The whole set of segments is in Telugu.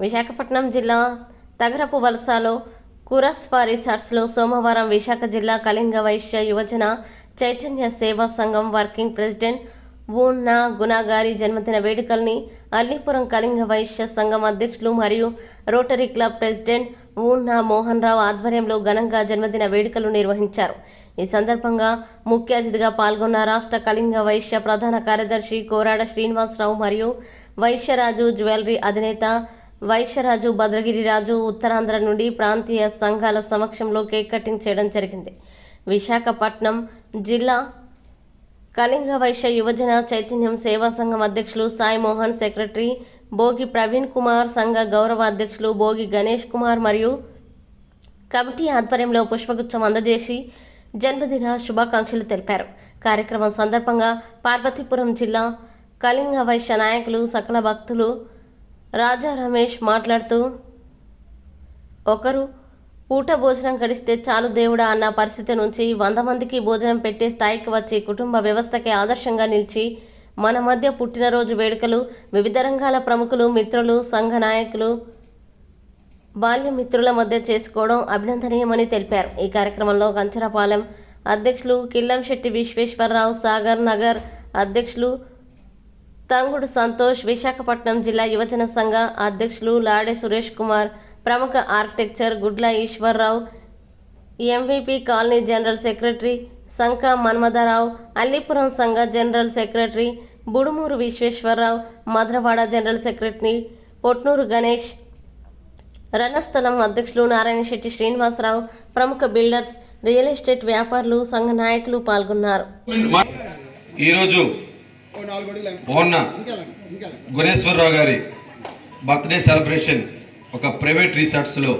విశాఖపట్నం జిల్లా తగరపు వలసలో కురస్పా రిసార్ట్స్లో సోమవారం విశాఖ జిల్లా కళింగ వైశ్య యువజన చైతన్య సేవా సంఘం వర్కింగ్ ప్రెసిడెంట్ ఊన్న గుణగారి జన్మదిన వేడుకల్ని అల్లీపురం కళింగ వైశ్య సంఘం అధ్యక్షులు మరియు rotary club president Unna Mohan Rao ఆధ్వర్యంలో ఘనంగా జన్మదిన వేడుకలు నిర్వహించారు. ఈ సందర్భంగా ముఖ్య అతిథిగా పాల్గొన్న రాష్ట్ర కళింగ వైశ్య ప్రధాన కార్యదర్శి కోరాడ శ్రీనివాసరావు మరియు వైశ్యరాజు జ్యువెలరీ అధినేత వైశ్యరాజు భద్రగిరిరాజు ఉత్తరాంధ్ర నుండి ప్రాంతీయ సంఘాల సమక్షంలో కేక్ కటింగ్ చేయడం జరిగింది. విశాఖపట్నం జిల్లా కళింగ వైశ్య యువజన చైతన్యం సేవా సంఘం అధ్యక్షులు సాయి మోహన్ సెక్రటరీ భోగి ప్రవీణ్ కుమార్ సంఘ గౌరవ అధ్యక్షులు భోగి గణేష్ కుమార్ మరియు కమిటీ ఆధ్వర్యంలో పుష్పగుచ్చం అందజేసి జన్మదిన శుభాకాంక్షలు తెలిపారు. కార్యక్రమం సందర్భంగా పార్వతీపురం జిల్లా కళింగ వైశ్య నాయకులు సకల భక్తులు రాజా రమేష్ మాట్లాడుతూ ఒకరు పూట భోజనం గడిస్తే చాలు దేవుడా అన్న పరిస్థితి నుంచి వంద మందికి భోజనం పెట్టే స్థాయికి వచ్చి కుటుంబ వ్యవస్థకి ఆదర్శంగా నిలిచి మన మధ్య పుట్టినరోజు వేడుకలు వివిధ రంగాల ప్రముఖులు మిత్రులు సంఘ నాయకులు బాల్యమిత్రుల మధ్య చేసుకోవడం అభినందనీయమని తెలిపారు. ఈ కార్యక్రమంలో కంచరపాలెం అధ్యక్షులు కిల్లంశెట్టి విశ్వేశ్వరరావు సాగర్ నగర్ అధ్యక్షులు తంగుడు సంతోష్ విశాఖపట్నం జిల్లా యువజన సంఘ అధ్యక్షులు లాడే సురేష్ కుమార్ ప్రముఖ architecture Gudla Eshwarrao MVP colony general secretary Sanka Manmadharao Allipuram సంఘ general secretary Budumuru Visweswararao Madhurawada general secretary Potnuru Ganesh Ranasthalam అధ్యక్షులు నారాయణ శెట్టి శ్రీనివాసరావు ప్రముఖ బిల్డర్స్ రియల్ ఎస్టేట్ వ్యాపారులు సంఘ నాయకులు పాల్గొన్నారు. ఈరోజు ఓన్న గుణేశ్వరరావు గారి బర్త్డే సెలబ్రేషన్ ఒక ప్రైవేట్ రిసార్ట్స్లో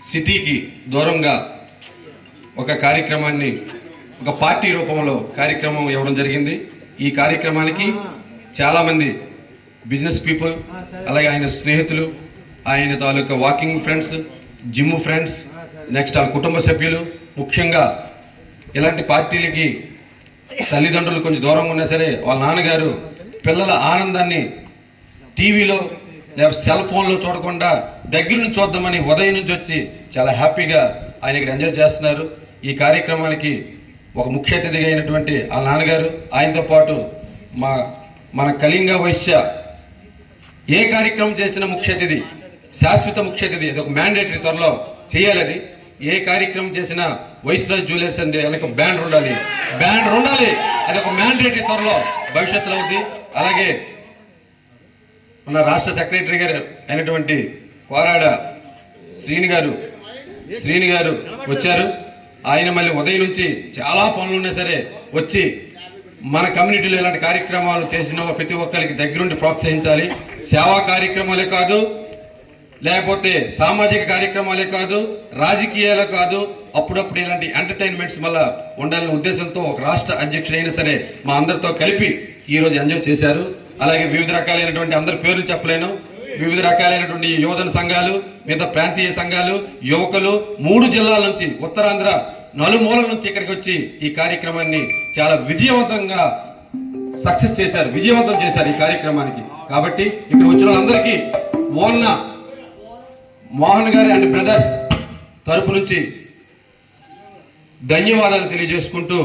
సిటీకి దూరంగా ఒక కార్యక్రమాన్ని ఒక పార్టీ రూపంలో కార్యక్రమం ఇవ్వడం జరిగింది. ఈ కార్యక్రమానికి చాలామంది బిజినెస్ పీపుల్ అలాగే ఆయన స్నేహితులు ఆయన తాలూకా walking friends gym friends next వాళ్ళ కుటుంబ సభ్యులు ముఖ్యంగా ఇలాంటి పార్టీలకి తల్లిదండ్రులు కొంచెం దూరంగా ఉన్నా సరే వాళ్ళ నాన్నగారు పిల్లల ఆనందాన్ని టీవీలో లేదా సెల్ ఫోన్లో చూడకుండా దగ్గర నుంచి చూద్దామని ఉదయం నుంచి వచ్చి చాలా హ్యాపీగా ఆయన ఇక్కడ ఎంజాయ్ చేస్తున్నారు. ఈ కార్యక్రమానికి ఒక ముఖ్య అతిథిగా అయినటువంటి ఆ నాన్నగారు ఆయనతో పాటు మా మన కళింగ వైశ్య ఏ కార్యక్రమం చేసిన ముఖ్య అతిథి శాశ్వత ముఖ్య అతిథి అది ఒక మ్యాండేటరీ త్వరలో చేయాలి అది. ఏ కార్యక్రమం చేసినా వైస్రాజ్ జ్యువెలర్స్ అంది వెనక బ్యాండ్ ఉండాలి. బ్యాండర్ ఉండాలి. అది ఒక మ్యాండేటరీ త్వరలో భవిష్యత్తులో అవుద్ది. అలాగే మన రాష్ట్ర సెక్రటరీ గారు అయినటువంటి కోరాడ శ్రీని గారు శ్రీని గారు వచ్చారు. ఆయన మళ్ళీ ఉదయం నుంచి చాలా పనులు ఉన్నా సరే వచ్చి మన కమ్యూనిటీలో ఇలాంటి కార్యక్రమాలు చేసిన ప్రతి ఒక్కరికి దగ్గరుండి ప్రోత్సహించాలి. సేవా కార్యక్రమాలే కాదు లేకపోతే సామాజిక కార్యక్రమాలే కాదు రాజకీయాలే కాదు అప్పుడప్పుడు ఇలాంటి ఎంటర్టైన్మెంట్స్ వల్ల ఉండాలనే ఉద్దేశంతో ఒక రాష్ట్ర అధ్యక్షుడైనా సరే మా అందరితో కలిపి ఈరోజు ఎంజాయ్ చేశారు. అలాగే వివిధ రకాలైనటువంటి అందరి పేర్లు చెప్పలేను. వివిధ రకాలైనటువంటి యువజన సంఘాలు మిగతా ప్రాంతీయ సంఘాలు యువకులు మూడు జిల్లాల నుంచి ఉత్తరాంధ్ర నలుమూలల నుంచి ఇక్కడికి వచ్చి ఈ కార్యక్రమాన్ని చాలా విజయవంతంగా సక్సెస్ చేశారు విజయవంతం చేశారు ఈ కార్యక్రమానికి. కాబట్టి ఇక్కడ వచ్చిన వాళ్ళందరికీ ఓన్న మోహన్ గారి అండ్ బ్రదర్స్ తరపు నుంచి ధన్యవాదాలు తెలియజేసుకుంటూ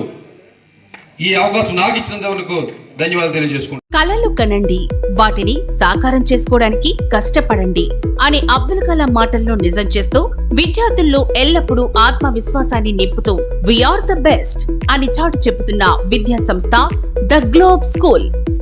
ఈ అవకాశం నాకు ఇచ్చినందుకు ధన్యవాదాలు తెలియజేసుకుంటూ కళలు కనండి. వాటిని సాకారం చేసుకోవడానికి కష్టపడండి అని అబ్దుల్ కలాం మాటల్లో నిజం చేస్తూ విద్యార్థుల్లో ఎల్లప్పుడూ ఆత్మవిశ్వాసాన్ని నింపుతూ వీఆర్ ద బెస్ట్ అని చాటు చెబుతున్న విద్యా సంస్థ ద గ్లోబ్ స్కూల్